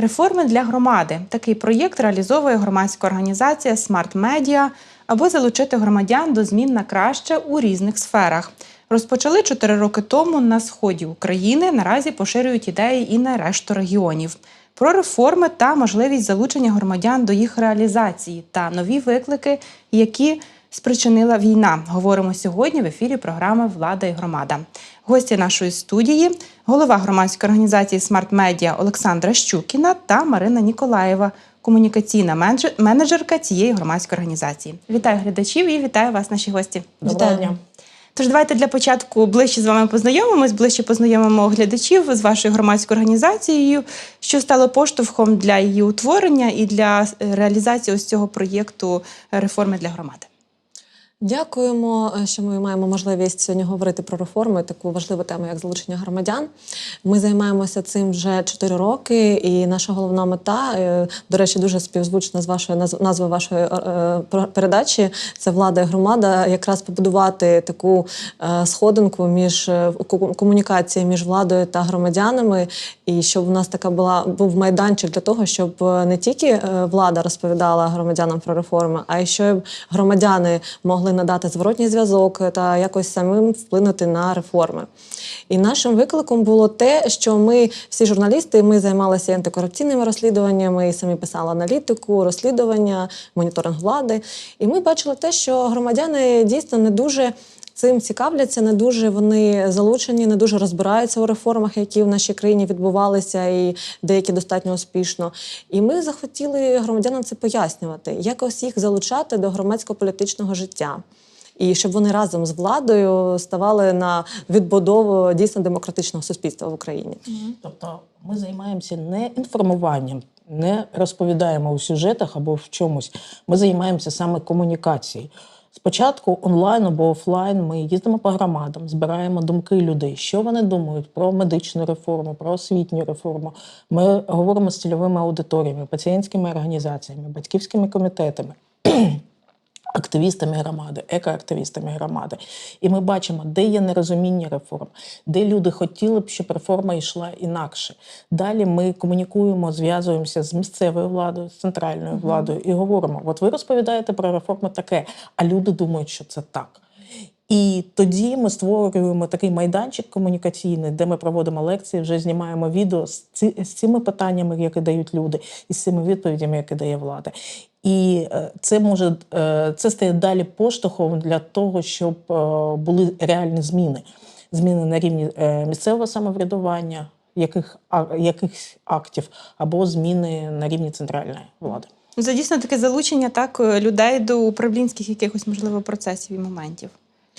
Реформи для громади. Такий проєкт реалізовує громадська організація Smart Media, аби залучити громадян до змін на краще у різних сферах. Розпочали чотири роки тому на сході України. Наразі поширюють ідеї і на решту регіонів. Про реформи та можливість залучення громадян до їх реалізації та нові виклики, які спричинила війна. Говоримо сьогодні в ефірі програми Влада і громада. Гості нашої студії, голова громадської організації Smart Media Олександра Щукіна та Марина Ніколаєва, комунікаційна менеджерка цієї громадської організації. Вітаю глядачів і вітаю вас, наші гості. Доброго дня. Тож давайте для початку ближче з вами познайомимось, ближче познайомимо глядачів з вашою громадською організацією, що стало поштовхом для її утворення і для е, реалізації ось цього проєкту реформи для громади. Дякуємо, е, що ми маємо можливість сьогодні говорити про реформи, таку важливу тему, як залучення громадян. Ми займаємося цим вже 4 роки, і наша головна мета, е, до речі, дуже співзвучна з вашою наз- назвою вашої е, передачі. Це влада і громада, якраз побудувати таку сходинку між комунікації між владою та громадянами, і щоб у нас така була був майданчик для того, щоб не тільки влада розповідала громадянам про реформи, а й щоб громадяни могли надати зворотній зв'язок та якось самим вплинути на реформи. І нашим викликом було те, що ми всі журналісти, ми займалися антикорупційними розслідуваннями, і самі писали аналітику, розслідування, моніторинг влади. І ми бачили те, що громадяни дійсно не дуже. Цим цікавляться, не дуже вони залучені, не дуже розбираються у реформах, які в нашій країні відбувалися, і деякі достатньо успішно. І ми захотіли громадянам це пояснювати, якось їх залучати до громадсько-політичного життя. І щоб вони разом з владою ставали на відбудову дійсно демократичного суспільства в Україні. Тобто ми займаємося не інформуванням, не розповідаємо у сюжетах або в чомусь. Ми займаємося саме комунікацією. Спочатку онлайн або офлайн ми їздимо по громадам, збираємо думки людей, що вони думають про медичну реформу, про освітню реформу. Ми говоримо з цільовими аудиторіями, пацієнтськими організаціями, батьківськими комітетами. Активістами громади, екоактивістами громади, і ми бачимо, де є нерозуміння реформ, де люди хотіли б, щоб реформа йшла інакше. Далі ми комунікуємо, зв'язуємося з місцевою владою, з центральною владою і говоримо: от ви розповідаєте про реформу таке, а люди думають, що це так. І тоді ми створюємо такий майданчик комунікаційний, де ми проводимо лекції, вже знімаємо відео з, ці, з цими питаннями, які дають люди, і з цими відповідями, які дає влада. І е, це може е, це стає далі поштовхом для того, щоб е, були реальні зміни. Зміни на рівні місцевого самоврядування, яких, якихось актів, або зміни на рівні центральної влади. Ну, Це дійсно таке залучення так людей до управлінських якихось можливо процесів і моментів.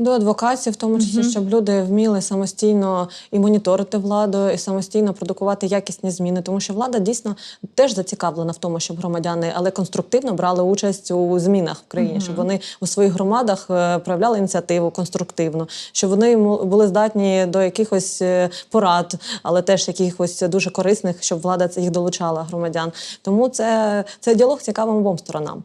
До адвокатів, в тому числі, щоб люди вміли самостійно і моніторити владу, і самостійно продукувати якісні зміни, тому що влада дійсно теж зацікавлена в тому, щоб громадяни, але конструктивно брали участь у змінах в країні, щоб вони у своїх громадах е, проявляли ініціативу конструктивно, щоб вони були здатні до якихось е, порад, але теж якихось дуже корисних, щоб влада це їх долучала громадян. Тому це цей діалог цікавим обом сторонам.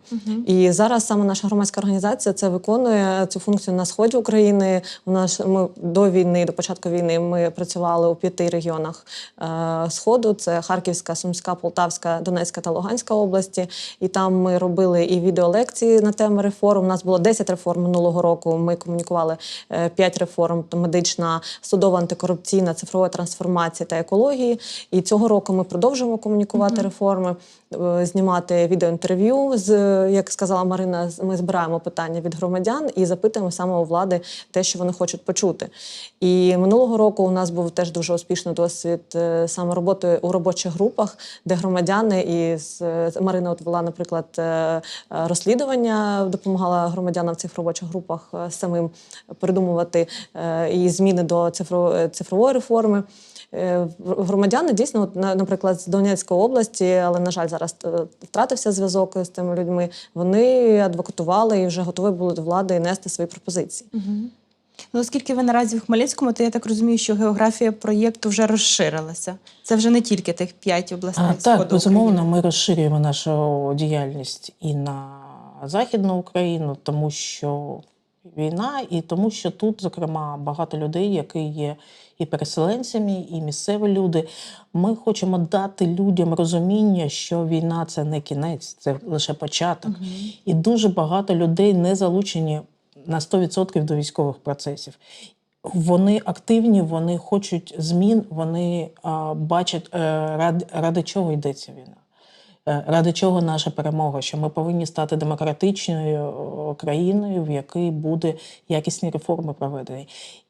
І зараз саме наша громадська організація це виконує цю функцію на сході України. У нас ми до війни, до початку війни, ми працювали у п'яти регіонах е, сходу: це Харківська, Сумська, Полтавська, Донецька та Луганська області. І там ми робили і відеолекції на теми реформ. У нас було 10 реформ минулого року. Ми комунікували 5 реформ: то медична, судова, антикорупційна, цифрова трансформація та екології. І цього року ми продовжуємо комунікувати реформи, е, знімати відеоінтерв'ю. З як сказала Марина, ми збираємо питання від громадян і запитуємо саме у влади те, що вони хочуть почути. І минулого року у нас був теж дуже успішний досвід е, саме роботи у робочих групах, де громадяни і Марина от вела, наприклад, е, е, розслідування, допомагала громадянам в цих робочих групах самим придумувати і зміни до цифро- цифрової реформи. Е, Громадяни дійсно, от, наприклад, з Донецької області, але на жаль, зараз е, втратився зв'язок з тими людьми. Вони адвокатували і вже готові були до влади нести свої пропозиції. Ну, оскільки ви наразі в Хмельницькому, то я так розумію, що географія проєкту вже розширилася. Це вже не тільки тих п'ять областей. А, так, безумовно, ми розширюємо нашу діяльність і на Західну Україну, тому що війна, і тому, що тут, зокрема, багато людей, які є і переселенцями, і місцеві люди. Ми хочемо дати людям розуміння, що війна це не кінець, це лише початок. І дуже багато людей не залучені на 100% до військових процесів. Вони активні, вони хочуть змін, вони а, бачать, е, ради, ради чого йдеться війна. Е, Ради чого наша перемога? Що ми повинні стати демократичною країною, в якій буде якісні реформи проведені.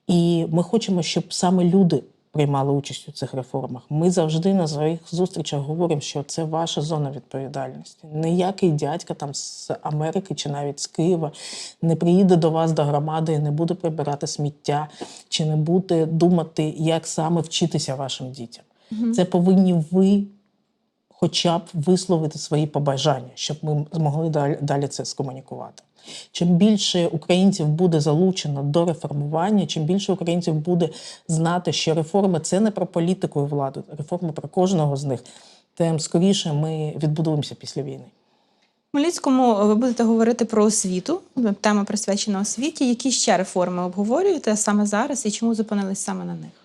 І ми хочемо, щоб саме люди приймали участь у цих реформах. Ми завжди на своїх зустрічах говоримо, що це ваша зона відповідальності. Ніякий дядька там з Америки чи навіть з Києва не приїде до вас до громади і не буде прибирати сміття, чи не буде думати, як саме вчитися вашим дітям. Це повинні ви хоча б висловити свої побажання, щоб ми змогли далі, це скомунікувати. Чим більше українців буде залучено до реформування, чим більше українців буде знати, що реформи це не про політику і владу, реформи про кожного з них, тим скоріше ми відбудуємося після війни. Хмельницькому ви будете говорити про освіту. Тема присвячена освіті. Які ще реформи обговорюєте саме зараз і чому зупинились саме на них?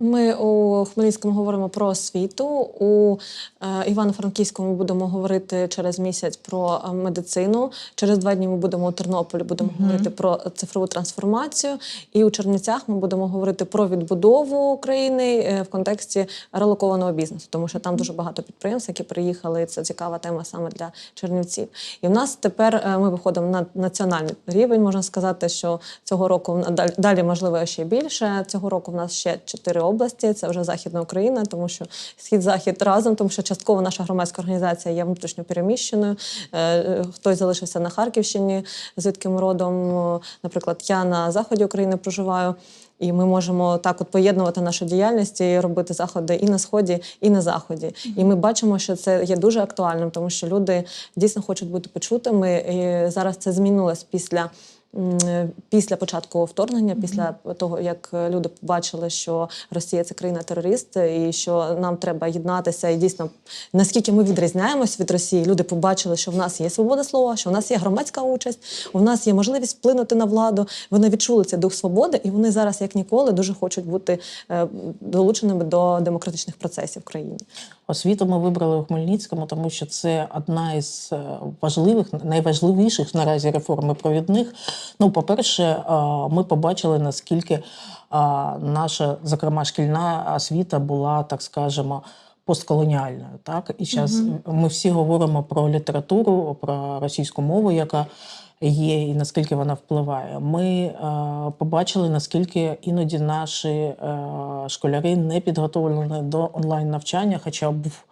Ми у Хмельницькому говоримо про освіту. У е, Івано-Франківському будемо говорити через місяць про е, медицину. Через два дні ми будемо у Тернополі, будемо говорити про цифрову трансформацію. І у Чернівцях ми будемо говорити про відбудову України е, в контексті релокованого бізнесу, тому що там дуже багато підприємств, які приїхали. і Це цікава тема саме для чернівців. І в нас тепер ми виходимо на національний рівень. Можна сказати, що цього року далі можливо ще більше. Цього року в нас ще чотири області. Це вже Західна Україна, тому що схід-захід разом, тому що частково наша громадська організація є внутрішньо переміщеною. Е, е, Хтось залишився на Харківщині, звідки ми родом. Е, Наприклад, я на заході України проживаю. І ми можемо так от поєднувати нашу діяльність і робити заходи і на сході, і на заході. І ми бачимо, що це є дуже актуальним, тому що люди дійсно хочуть бути почутими. І зараз це змінилось після. М, Після початку вторгнення, після того як люди побачили, що Росія це країна-терорист, і що нам треба єднатися, і дійсно наскільки ми відрізняємось від Росії, люди побачили, що в нас є свобода слова, що в нас є громадська участь, у нас є можливість вплинути на владу. Вони відчули цей дух свободи, і вони зараз, як ніколи, дуже хочуть бути е, долученими до демократичних процесів в країні. Освіту ми вибрали у Хмельницькому, тому що це одна із е, важливих, найважливіших наразі реформ і провідних. Ну, по-перше, е, ми побачили, наскільки е, наша, зокрема, шкільна освіта була, так скажемо, постколоніальною. Так? І зараз ми всі говоримо про літературу, про російську мову, яка є, і наскільки вона впливає. Ми е, побачили, наскільки іноді наші е, школяри не підготовлені до онлайн навчання, хоча був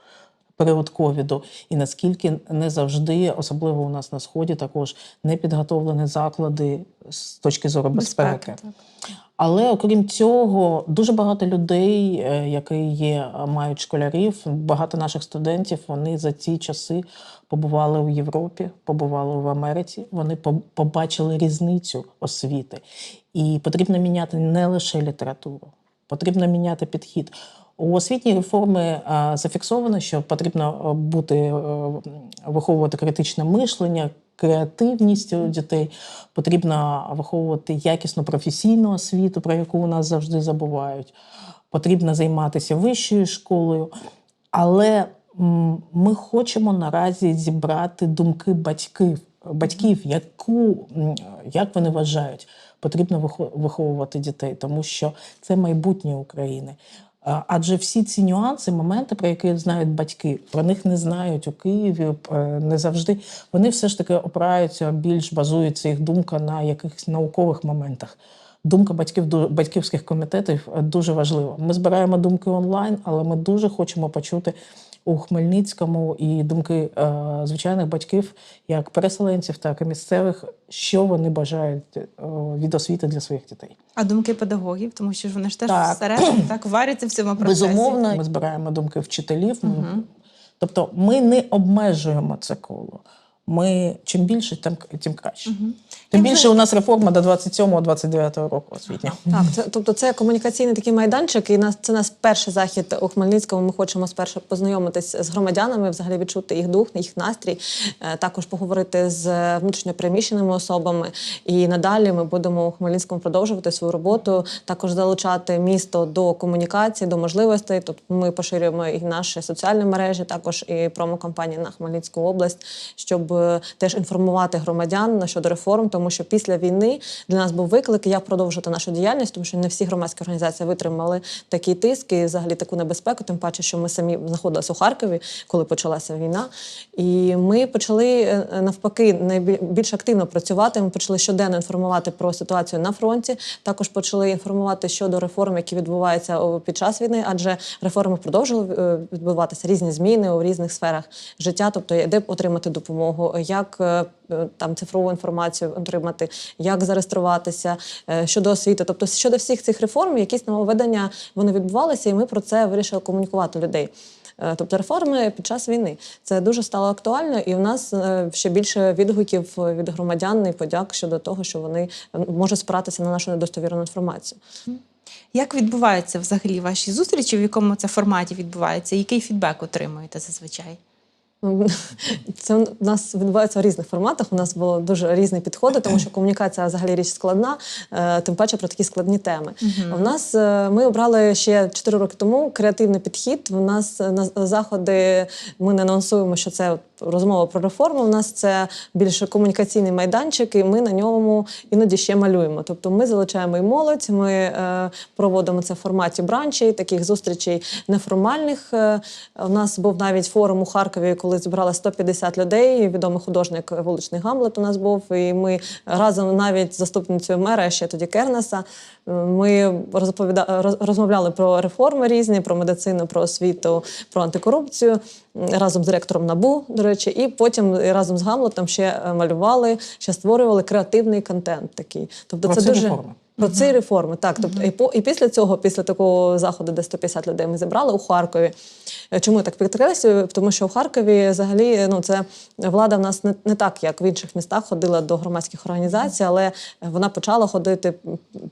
період ковіду, і наскільки не завжди, особливо у нас на сході, також не підготовлені заклади з точки зору безпеки. так. Але окрім цього, дуже багато людей, е, які є, е, мають школярів, багато наших студентів, вони за ці часи побували в Європі, побували в Америці. Вони по- побачили різницю освіти. І потрібно міняти не лише літературу, потрібно міняти підхід. У освітній реформі е, зафіксовано, що потрібно е, бути е, виховувати критичне мишлення, креативність у дітей. Потрібно виховувати якісну професійну освіту, про яку у нас завжди забувають. Потрібно займатися вищою школою. Але ми хочемо наразі зібрати думки батьків, батьків, яку, як вони вважають, потрібно вихо- виховувати дітей, тому що це майбутнє України. Адже всі ці нюанси, моменти, про які знають батьки, про них не знають у Києві, е, не завжди. Вони все ж таки опираються, більш базується їх думка на якихось наукових моментах. Думка батьків батьківських комітетів е, дуже важлива. Ми збираємо думки онлайн, але ми дуже хочемо почути у Хмельницькому і думки е, звичайних батьків, як переселенців, так і місцевих, що вони бажають е, від освіти для своїх дітей. А думки педагогів, тому що ж вони ж теж Так. всередині так варяться в цьому процесі. Безумовно, ми збираємо думки вчителів. Ми- Тобто ми не обмежуємо це коло. Ми чим більше, тим, тим краще. Тим більше у нас реформа до 27-29 року освітня. Так, це, тобто це комунікаційний такий майданчик, і нас це наш перший захід у Хмельницькому. Ми хочемо спершу познайомитись з громадянами, взагалі відчути їх дух, їх настрій, е, також поговорити з внутрішньопереміщеними особами. І надалі ми будемо у Хмельницькому продовжувати свою роботу, також залучати місто до комунікації, до можливостей. Тобто ми поширюємо і наші соціальні мережі, також і промокампанії на Хмельницьку область, щоб е, теж інформувати громадян щодо реформ, тому що після війни для нас був виклик, як продовжити нашу діяльність, тому що не всі громадські організації витримали такий тиск і взагалі таку небезпеку, тим паче, що ми самі знаходилися у Харкові, коли почалася війна. І ми почали е, навпаки найбі- більш активно працювати. Ми почали щоденно інформувати про ситуацію на фронті. Також почали інформувати щодо реформ, які відбуваються під час війни, адже реформи продовжували е, відбуватися різні зміни у різних сферах життя, тобто де отримати допомогу, як е, е, там цифрову інформацію отримати, як зареєструватися е, щодо освіти. Тобто щодо всіх цих реформ, якісь нововведення вони відбувалися, і ми про це вирішили комунікувати людей. Е, Тобто реформи під час війни це дуже стало актуально, і в нас е, ще більше відгуків від громадян і подяк щодо того, що вони можуть спиратися на нашу недостовірну інформацію. Як відбуваються взагалі ваші зустрічі, в якому це форматі відбувається? Який фідбек отримуєте зазвичай? Це у нас відбувається в різних форматах. У нас було дуже різні підходи, тому що комунікація взагалі річ складна, е, тим паче про такі складні теми. У нас е, ми обрали ще 4 роки тому креативний підхід. У нас е, на заходи ми не анонсуємо, що це розмова про реформу. У нас це більше комунікаційний майданчик, і ми на ньому іноді ще малюємо. Тобто ми залучаємо і молодь, ми е, проводимо це в форматі бранчей, таких зустрічей неформальних. Е, у нас був навіть форум у Харкові, коли зібрали 150 людей. Відомий художник вуличний Гамлет у нас був. І ми разом навіть з заступницею мера, ще тоді Кернеса, ми розмовляли про реформи різні, про медицину, про освіту, про антикорупцію разом з директором НАБУ, до речі, і потім разом з Гамлетом ще е, малювали, ще створювали креативний контент такий. Тобто Про це ці дуже реформи. Про ці реформи. Так, тобто і по і після цього, після такого заходу, де 150 людей ми зібрали у Харкові. Е, Чому я так підкреслюю? Тому що в Харкові взагалі ну це влада в нас не, не так, як в інших містах ходила до громадських організацій, але вона почала ходити,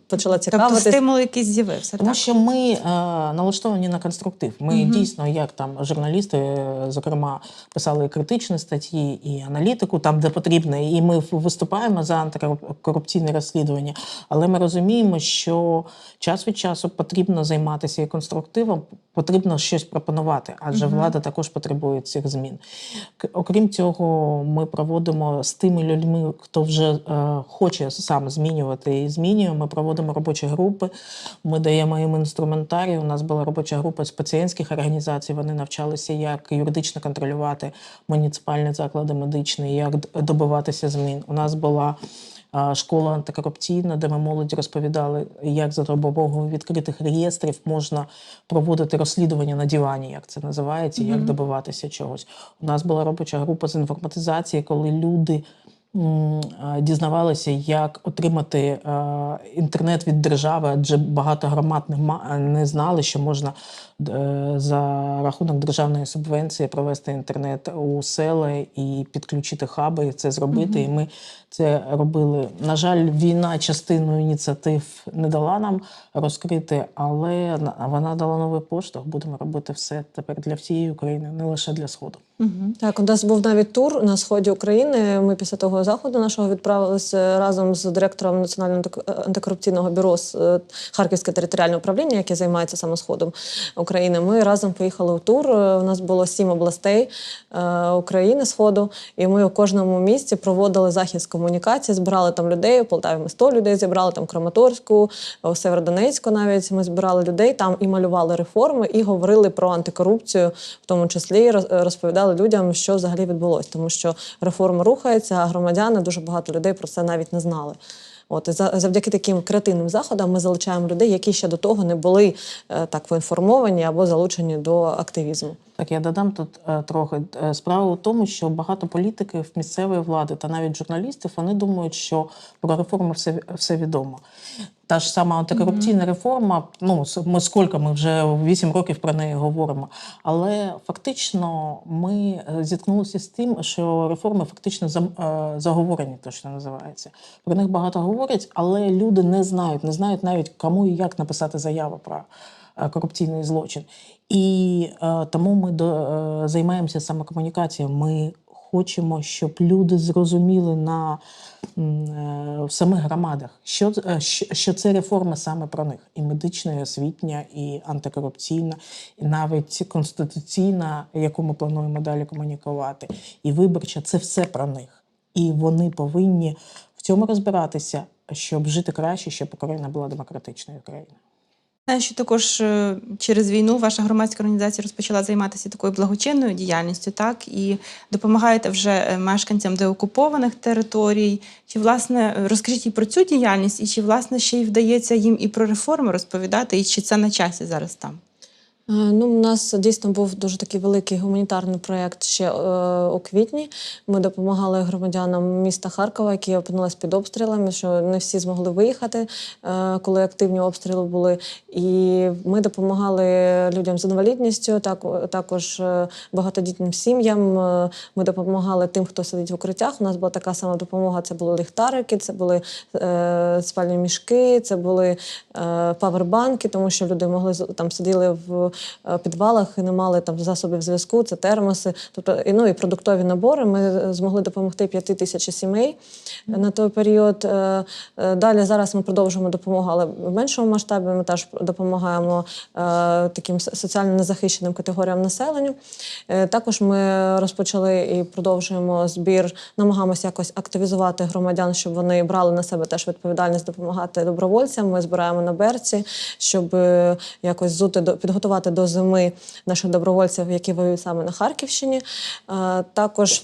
почала Тобто стимул якийсь з'явився. Тому так? що ми е, налаштовані на конструктив. Ми дійсно, як там журналісти, е, зокрема, писали критичні статті, і аналітику там, де потрібно, і ми виступаємо за антикорупційне розслідування. Але ми розуміємо, що час від часу потрібно займатися і конструктивом, потрібно щось пропонувати, адже влада також потребує цих змін. Окрім цього, ми проводимо з тими людьми, хто вже е, хоче сам змінювати і змінює. Ми проводимо робочі групи, ми даємо їм інструментарій. У нас була робоча група з пацієнтських організацій. Вони навчалися, як юридично контролювати муніципальні заклади медичні, як добиватися змін. У нас була школа антикорупційна, де ми молоді розповідали, як за допомогою відкритих реєстрів можна проводити розслідування на дивані, як це називається, як добиватися чогось. У нас була робоча група з інформатизації, коли люди. А, Дізнавалися, як отримати е, інтернет від держави, адже багато громад не, знали, що можна е, за рахунок державної субвенції провести інтернет у села і підключити хаби, і це зробити. І ми це робили. На жаль, війна частину ініціатив не дала нам розкрити, але на- вона дала новий поштовх. Будемо робити все тепер для всієї України, не лише для сходу. Так, у нас був навіть тур на сході України. Ми після того заходу нашого відправилися разом з директором Національного антикорупційного бюро з е, Харківське територіальне управління, яке займається саме сходом України. Ми разом поїхали у тур. Е, У нас було сім областей е, України сходу, і ми у кожному місті проводили захід з комунікації, збирали там людей. У Полтаві ми 100 людей зібрали, там Краматорську, у Северодонецьку навіть ми збирали людей там і малювали реформи, і говорили про антикорупцію, в тому числі роз- розповідали людям, що взагалі відбулося, тому що реформа рухається, а громадяни дуже багато людей про це навіть не знали. От завдяки таким креативним заходам ми залучаємо людей, які ще до того не були е, так поінформовані або залучені до активізму. Так, я додам тут е, трохи. Е, Справа у тому, що багато політиків, місцевої влади та навіть журналістів вони думають, що про реформи все, все відомо. Та ж сама антикорупційна реформа, ну ми скільки ми вже 8 років про неї говоримо. Але фактично ми е, зіткнулися з тим, що реформи фактично заговорені, то що називається. Про них багато говорять, але люди не знають, не знають навіть кому і як написати заяву про корупційний злочин. І е, тому ми до, е, займаємося саме комунікацією. Ми хочемо, щоб люди зрозуміли на е, в самих громадах, що, е, що, це реформа саме про них: і медична, і освітня, і антикорупційна, і навіть конституційна, яку ми плануємо далі комунікувати, і виборча це все про них. І вони повинні в цьому розбиратися, щоб жити краще, щоб Україна була демократичною країною. Знаю, що також е, через війну ваша громадська організація розпочала займатися такою благочинною діяльністю, так і допомагаєте вже е, мешканцям деокупованих територій. Чи власне розкажіть і про цю діяльність, і чи власне ще й вдається їм і про реформи розповідати, і чи це на часі зараз там? Е, Ну, у нас дійсно був дуже такий великий гуманітарний проєкт ще е, у квітні. Ми допомагали громадянам міста Харкова, які опинились під обстрілами, що не всі змогли виїхати, е, коли активні обстріли були. І ми допомагали людям з інвалідністю, так, також е, багатодітним сім'ям. Е, Ми допомагали тим, хто сидить в укриттях. У нас була така сама допомога: це були ліхтарики, це були е, спальні мішки, це були е, павербанки, тому що люди могли там сиділи в підвалах і не мали там засобів зв'язку, це термоси, тобто і, ну, і продуктові набори. Ми змогли допомогти п'яти тисячі сімей на той період. Е, е, Далі зараз ми продовжуємо допомогу, але в меншому масштабі ми теж допомагаємо е, таким соціально незахищеним категоріям населення. Е, Також ми розпочали і продовжуємо збір, намагаємося якось активізувати громадян, щоб вони брали на себе теж відповідальність допомагати добровольцям. Ми збираємо на берці, щоб е, якось зути до підготувати до зими наших добровольців, які воюють саме на Харківщині. Е, Також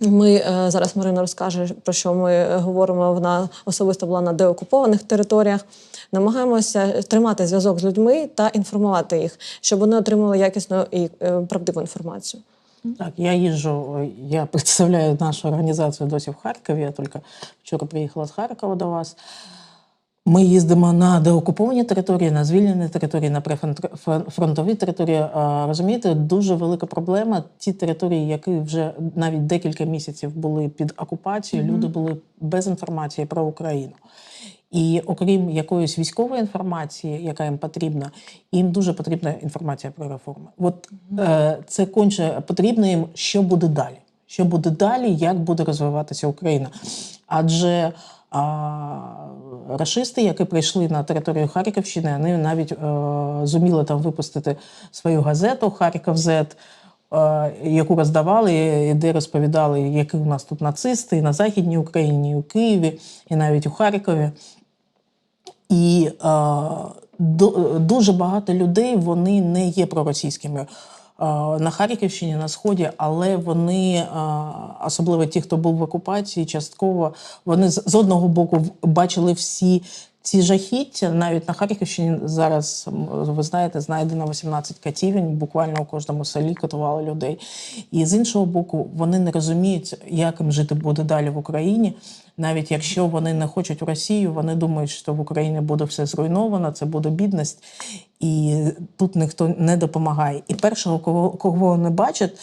ми е, зараз Марина розкаже про що ми говоримо. Вона особисто була на деокупованих територіях. Намагаємося тримати зв'язок з людьми та інформувати їх, щоб вони отримали якісну і е, правдиву інформацію. Так, я їжджу, я представляю нашу організацію досі в Харкові. Я тільки вчора приїхала з Харкова до вас. Ми їздимо на деокуповані території, на звільнені території, на прифронтові території. Розумієте, дуже велика проблема. Ті території, які вже навіть декілька місяців були під окупацією, люди були без інформації про Україну. І окрім якоїсь військової інформації, яка їм потрібна, їм дуже потрібна інформація про реформи. От е, це конче потрібно їм, що буде далі. Що буде далі, як буде розвиватися Україна? Адже а, рашисти, які прийшли на територію Харківщини, вони навіть е, зуміли там випустити свою газету Харків Зет. е, Яку роздавали, і де розповідали, які у нас тут нацисти і на Західній Україні, і у Києві, і навіть у Харкові. І е, ду- дуже багато людей вони не є проросійськими. Е, На Харківщині, на Сході, але вони, е, особливо ті, хто був в окупації, частково вони з одного боку бачили всі ці жахіття. Навіть на Харківщині зараз, ви знаєте, знайдено 18 катівень, буквально у кожному селі катували людей. І з іншого боку, вони не розуміють, як їм жити буде далі в Україні. Навіть якщо вони не хочуть в Росію, вони думають, що в Україні буде все зруйновано, це буде бідність, і тут ніхто не допомагає. І першого, кого, кого вони бачать,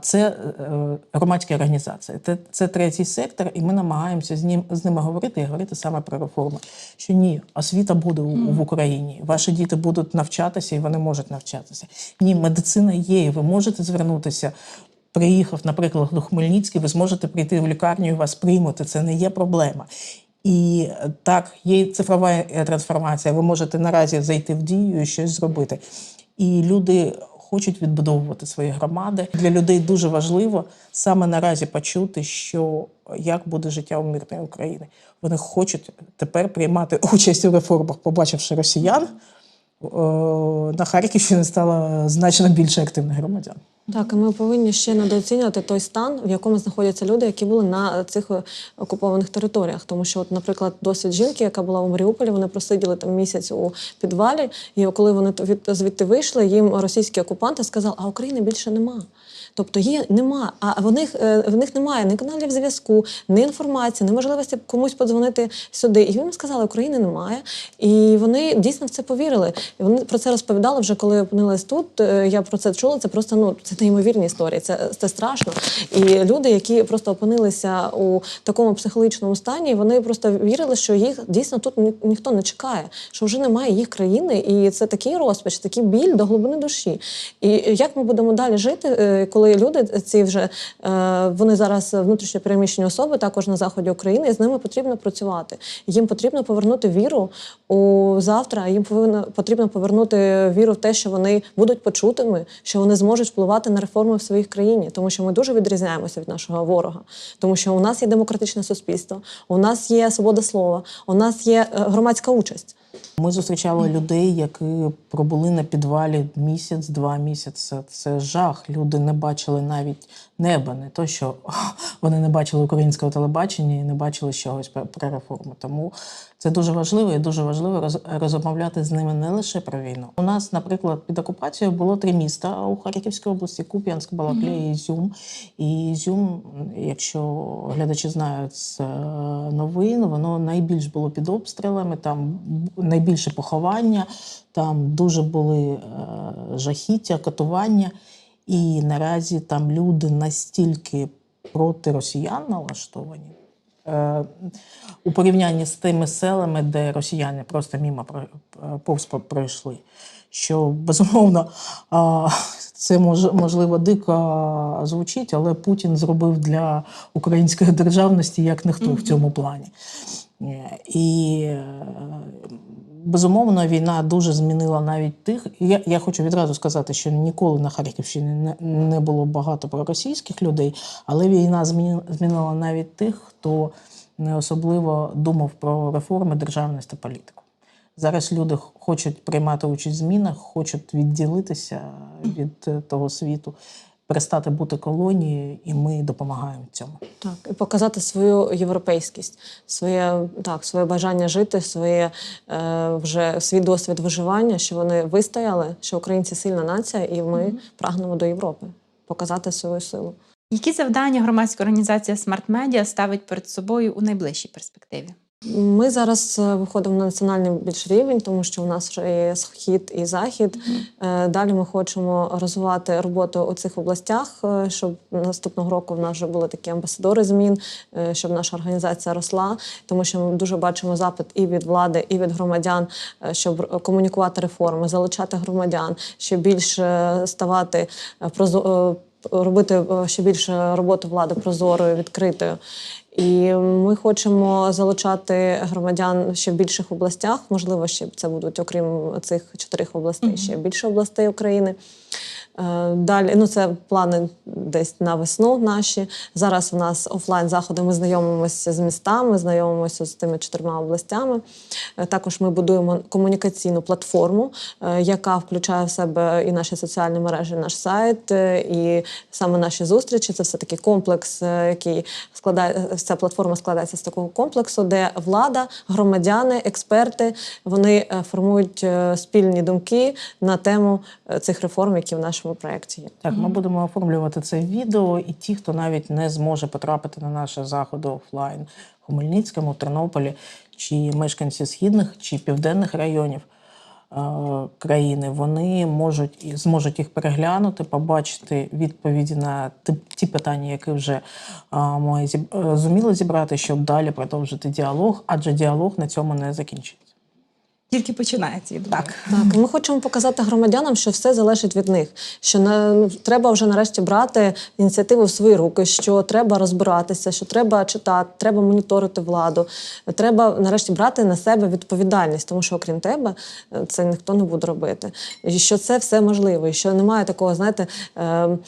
це е, громадські організації. Це, це третій сектор, і ми намагаємося з ним з ними говорити і говорити саме про реформи. Що ні, освіта буде в Україні. Ваші діти будуть навчатися, і вони можуть навчатися. Ні, медицина є, і ви можете звернутися. Приїхав, наприклад, до Хмельницький, ви зможете прийти в лікарню і вас приймуть. Це не є проблема. І е, так, є цифрова е, трансформація. Ви можете наразі зайти в дію і щось зробити. І люди хочуть відбудовувати свої громади. Для людей дуже важливо саме наразі почути, що як буде життя у мирної України. Вони хочуть тепер приймати участь у реформах, побачивши росіян. Е, На Харківщині стало значно більше активних громадян. Так, і ми повинні ще недооцінювати той стан, в якому знаходяться люди, які були на цих окупованих територіях. Тому що, от, наприклад, досвід жінки, яка була у Маріуполі, вони просиділи там місяць у підвалі, і коли вони звідти вийшли, їм російські окупанти сказали, а України більше нема. Тобто її нема, а в них, е, в них немає ні каналів зв'язку, ні інформації, ні можливості комусь подзвонити сюди. І їм сказали, України немає. І вони дійсно в це повірили. І вони про це розповідали вже, коли опинились тут. Е, Я про це чула. Це просто ну це неймовірні історії. Це, це страшно. І люди, які просто опинилися у такому психологічному стані, вони просто вірили, що їх дійсно тут ні- ніхто не чекає, що вже немає їх країни, і це такий розпач, такий біль до глибини душі. І як ми будемо далі жити, е, коли люди ці вже е, вони зараз внутрішньо переміщені особи, також на заході України, і з ними потрібно працювати. Їм потрібно повернути віру у завтра. Їм повинно потрібно повернути віру в те, що вони будуть почутими, що вони зможуть впливати на реформи в своїй країні, тому що ми дуже відрізняємося від нашого ворога, тому що у нас є демократичне суспільство, у нас є свобода слова, у нас є е, громадська участь. Ми зустрічали людей, які пробули на підвалі місяць, два місяці. Це жах. Люди не бачили навіть неба, не то, що вони не бачили українського телебачення і не бачили чогось про, реформу. Тому це дуже важливо і дуже важливо роз, розмовляти з ними не лише про війну. У нас, наприклад, під окупацією було три міста у Харківській області: Куп'янськ, Балаклія і Ізюм. І Ізюм, якщо глядачі знають з е, новин, воно найбільш було під обстрілами, там б- найбільше поховання, там дуже були е, жахіття, катування. І наразі там люди настільки проти росіян налаштовані. Е, у порівнянні з тими селами, де росіяни просто мимо про- е, повз пройшли. Що безумовно це мож, можливо дико звучить, але Путін зробив для української державності як ніхто в цьому плані. І безумовно війна дуже змінила навіть тих. Я, я хочу відразу сказати, що ніколи на Харківщині не, не було багато проросійських людей, але війна змінила навіть тих, хто не особливо думав про реформи, державність та політику. Зараз люди хочуть приймати участь в змінах, хочуть відділитися від е, того світу, перестати бути колонією, і ми допомагаємо цьому. Так, і показати свою європейськість, своє так, своє бажання жити, своє е, вже свій досвід виживання, що вони вистояли, що українці сильна нація, і ми прагнемо до Європи, показати свою силу. Які завдання громадська організація Smart Media ставить перед собою у найближчій перспективі? Ми зараз е, виходимо на національний більш рівень, тому що у нас вже є схід і захід. Е, Далі ми хочемо розвивати роботу у цих областях, е, щоб наступного року в нас вже були такі амбасадори змін, щоб наша організація росла, тому що ми дуже бачимо запит і від влади, і від громадян, щоб комунікувати реформи, залучати громадян, ще більше ставати робити ще більше роботи влади прозорою, відкритою. І ми хочемо залучати громадян ще в більших областях. Можливо, ще це будуть, окрім цих чотирьох областей, ще більше областей України. Е, Далі, ну це плани десь на весну наші. Зараз у нас офлайн заходи. Ми знайомимося з містами, знайомимося з тими чотирма областями. Е, Також ми будуємо комунікаційну платформу, е, яка включає в себе і наші соціальні мережі, наш сайт, і саме наші зустрічі. Це все такий комплекс, який складає ця платформа складається з такого комплексу, де влада, громадяни, експерти вони формують спільні думки на тему цих реформ, які в нашому проєкті є. Так, ми будемо оформлювати це відео, і ті, хто навіть не зможе потрапити на наші заходи офлайн в Хмельницькому, Тернополі, чи мешканці східних чи південних районів е, країни, вони можуть і зможуть їх переглянути, побачити відповіді на ті, ті питання, які вже е, ми зіб- е, зуміли зібрати, щоб далі продовжити діалог, адже діалог на цьому не закінчиться. Тільки починається. я думаю. Так, ми хочемо показати громадянам, що все залежить від них. Що на ну, треба вже нарешті брати ініціативу в свої руки, що треба розбиратися, що треба читати, треба моніторити владу. Треба нарешті брати на себе відповідальність, тому що окрім тебе це ніхто не буде робити. І що це все можливо, і що немає такого, знаєте, е,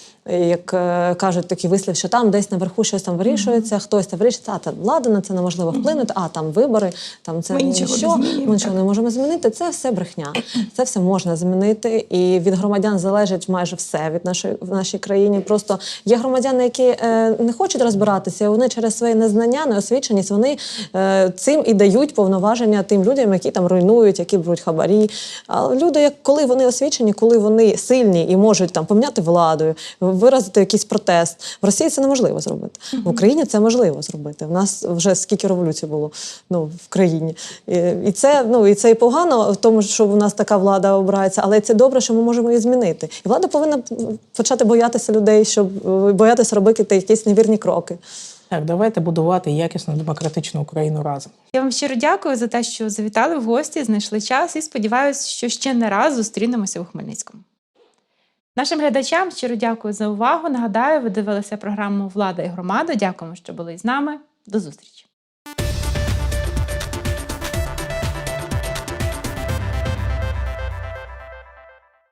як е, кажуть такі вислів, що там десь наверху щось там вирішується, хтось там вирішується, а та влада на це неможливо вплинути, а там вибори, там це Ми нічого не змінюємо, ми нічого не можемо можемо змінити, це все брехня. Це все можна змінити, і від громадян залежить майже все від нашої в нашій країні. Просто є громадяни, які е, не хочуть розбиратися, і вони через своє незнання, неосвіченість, вони е, цим і дають повноваження тим людям, які там руйнують, які беруть хабарі. А люди, як коли вони освічені, коли вони сильні і можуть там поміняти владу, виразити якийсь протест. В Росії це неможливо зробити. В Україні це можливо зробити. В нас вже скільки революцій було ну, в країні. І, і це ну і це і погано в тому, що в нас така влада обирається, але це добре, що ми можемо її змінити. І влада повинна почати боятися людей, щоб е, боятися робити якісь невірні кроки. Так, давайте будувати якісну демократичну Україну разом. Я вам щиро дякую за те, що завітали в гості, знайшли час і сподіваюся, що ще не раз зустрінемося у Хмельницькому. Нашим глядачам щиро дякую за увагу. Нагадаю, ви дивилися програму Влада і громада. Дякуємо, що були з нами. До зустрічі!